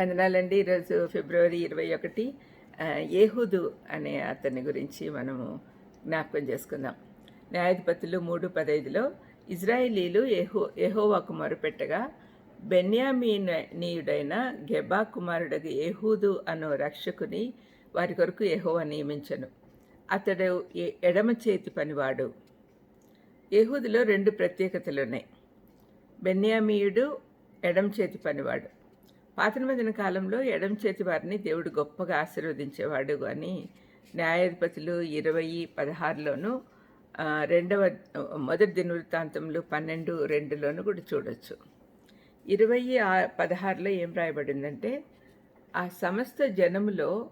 వందనాలండి. ఈరోజు ఫిబ్రవరి ఇరవై ఒకటి. ఏహుదు ఏహూదు అనే అతని గురించి మనము జ్ఞాపకం చేసుకుందాం. న్యాయాధిపతులు మూడు పదైదులో ఇజ్రాయేలీలు ఎహో ఎహోవాకు మొరపెట్టగా బెన్యామీనీయుడైన గెబా కుమారుడగు ఏహూదు అను రక్షకుని వారి కొరకు ఎహోవా నియమించను. అతడు ఎ- ఎడమ చేతి పనివాడు. ఏహూదులో రెండు ప్రత్యేకతలు ఉన్నాయి బెన్యామీయుడు ఎడమ చేతి పనివాడు. పాత నిబంధన కాలంలో ఎడం చేతి వారిని దేవుడు గొప్పగా ఆశీర్వదించేవాడు అని న్యాయాధిపతులు ఇరవై పదహారులోను రెండవ మొదటి దినవృత్తాంతంలో పన్నెండు రెండులోను కూడా చూడొచ్చు. ఇరవై ఆ- పదహారులో ఏం రాయబడిందంటే ఆ సమస్త జనములో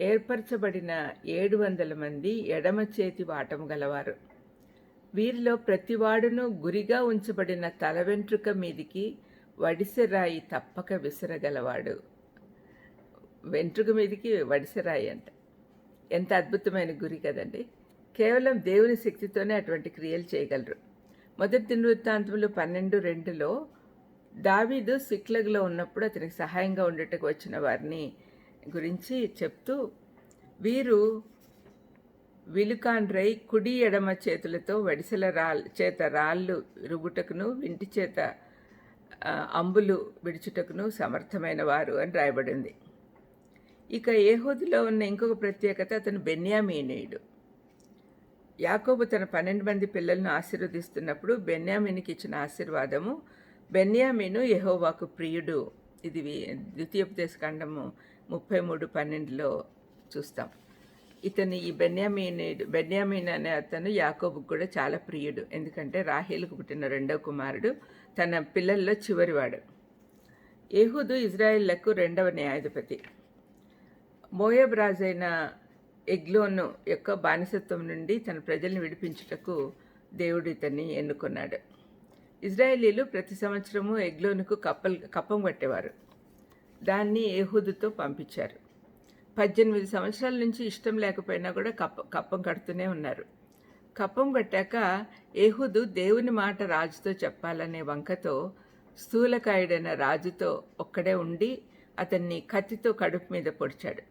ఏర్పరచబడిన ఏడు వందల మంది ఎడమ చేతి వాటము గలవారు. వీరిలో ప్రతివాడును గురిగా ఉంచబడిన తల వెంట్రుక మీదికి వడిసెరాయి తప్పక విసరగలవాడు. వెంట్రుక మీదికి వడిసెరాయి అంట. ఎంత అద్భుతమైన గురి కదండి. కేవలం దేవుని శక్తితోనే అటువంటి క్రియలు చేయగలరు. మొదటి దినవృత్తాంతంలో పన్నెండు రెండులో దావీదు సిక్లగ్లో ఉన్నప్పుడు అతనికి సహాయంగా ఉండటకు వచ్చిన వారిని గురించి చెప్తూ వీరు విలుకాండ్రై కుడి ఎడమ చేతులతో వడిసెల రాల్ చేత రాళ్ళు రుగుటకును వింటి చేత అంబులు విడుచుటకును సమర్థమైన వారు అని రాయబడింది. ఇక ఏహోదులో ఉన్న ఇంకొక ప్రత్యేకత అతను బెన్యామీనీయుడు. యాకోబు తన పన్నెండు మంది పిల్లలను ఆశీర్వదిస్తున్నప్పుడు బెన్యామీనికి ఇచ్చిన ఆశీర్వాదము బెన్యామీను ఎహోవాకు ప్రియుడు. ఇది వి- ద్వితీయోపదేశకాండము ముప్పై మూడు పన్నెండులో చూస్తాం. ఇతని ఈ బెన్యామీనుడు బెన్యామీన్ అనే అతను యాకోబుకు కూడా చాలా ప్రియుడు. ఎందుకంటే రాహేలుకు పుట్టిన రెండవ కుమారుడు తన పిల్లల్లో చివరివాడు. ఏహుదు ఇజ్రాయిళ్ళకు రెండవ న్యాయాధిపతి. మోయబ్ రాజైన ఎగ్లోను యొక్క బానిసత్వం నుండి తన ప్రజల్ని విడిపించుటకు దేవుడు ఇతన్ని ఎన్నుకున్నాడు. ఇజ్రాయేలీలు ప్రతి సంవత్సరము ఎగ్లోనుకు కప్పలు కప్పం కట్టేవారు. దాన్ని ఏహూదుతో పంపించారు. పద్దెనిమిది సంవత్సరాల నుంచి ఇష్టం లేకపోయినా కూడా కప్ప కప్పం కడుతూనే ఉన్నారు. కప్పం కట్టాక ఏహుదు దేవుని మాట రాజుతో చెప్పాలనే వంకతో స్థూలకాయుడైన రాజుతో ఒక్కడే ఉండి అతన్ని కత్తితో కడుపు మీద పొడిచాడు.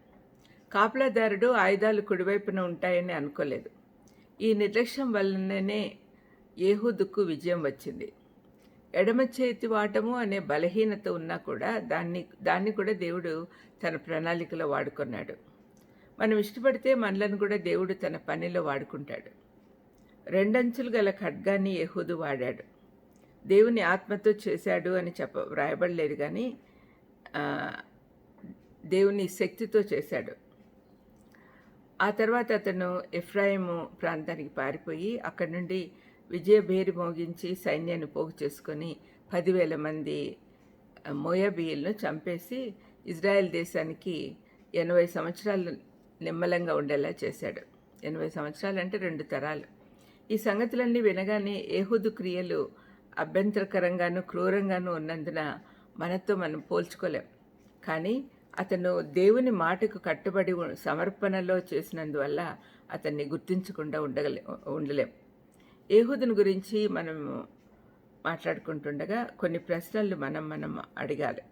కాపలాదారుడు ఆయుధాలు కుడివైపున ఉంటాయని అనుకోలేదు. ఈ నిర్లక్ష్యం వల్లనే ఏహూదుకు విజయం వచ్చింది. ఎడమ చేతి వాటము అనే బలహీనత ఉన్నా కూడా దాన్ని దాన్ని కూడా దేవుడు తన ప్రణాళికలో వాడుకున్నాడు. మనం ఇష్టపడితే మనలను కూడా దేవుడు తన పనిలో వాడుకుంటాడు. రెండంచులు గల ఖడ్గాన్ని యహూదు వాడాడు. దేవుని ఆత్మతో చేశాడు అని చెప్ప వ్రాయబడలేదు కానీ దేవుని శక్తితో చేశాడు. ఆ తర్వాత అతను ఎఫ్రాయిము ప్రాంతానికి పారిపోయి అక్కడి నుండి విజయభేరి మోగించి సైన్యాన్ని పోగు చేసుకొని పదివేల మంది మోయాబీయులను చంపేసి ఇజ్రాయెల్ దేశానికి ఎనభై సంవత్సరాలు నిమ్మలంగా ఉండేలా చేశాడు. ఎనభై సంవత్సరాలు అంటే రెండు తరాలు. ఈ సంగతులన్నీ వినగానే ఏహుదు క్రియలు అభ్యంతరకరంగాను క్రూరంగాను ఉన్నందున మనతో మనం పోల్చుకోలేం. కానీ అతను దేవుని మాటకు కట్టుబడి సమర్పణలో చేసినందువల్ల అతన్ని గుర్తించకుండా ఉండగలే ఉండలేం. ఏహుదుని గురించి మనం మాట్లాడుకుంటుండగా కొన్ని ప్రశ్నలు మనం మనం అడగాలి.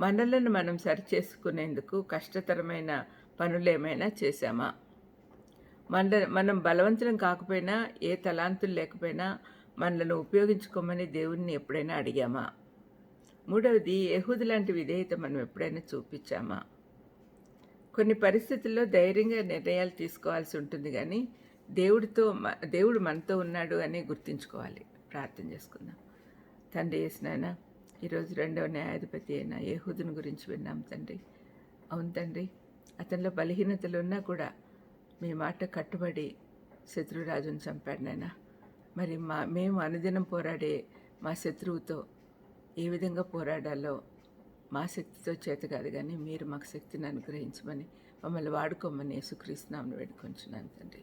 మనలను మనం సరిచేసుకునేందుకు కష్టతరమైన పనులు ఏమైనా చేశామా? మన మనం బలవంతులం కాకపోయినా ఏ తలాంతులు లేకపోయినా మనలను ఉపయోగించుకోమని దేవుణ్ణి ఎప్పుడైనా అడిగామా? మూడవది యహూదు లాంటి విధేయత మనం ఎప్పుడైనా చూపించామా? కొన్ని పరిస్థితుల్లో ధైర్యంగా నిర్ణయాలు తీసుకోవాల్సి ఉంటుంది కానీ దేవుడితో మ- దేవుడు మనతో ఉన్నాడు అని గుర్తుంచుకోవాలి. ప్రార్థన చేసుకుందాం. తండ్రి వేసినాయన ఈరోజు రెండవ న్యాయాధిపతి అయిన ఏహూదుని గురించి విన్నాం తండ్రి. అవును తండ్రి అతనిలో బలహీనతలు ఉన్నా కూడా మీ మాట కట్టుబడి శత్రురాజును చంపాడు నాయన. మరి మా మేము అనుదినం పోరాడే మా శత్రువుతో ఏ విధంగా పోరాడాలో మా శక్తితో చేత కాదు కానీ మీరు మాకు శక్తిని అనుగ్రహించమని మమ్మల్ని వాడుకోమని యేసుక్రీస్తునామని వేడుకొంచున్నాను తండ్రి.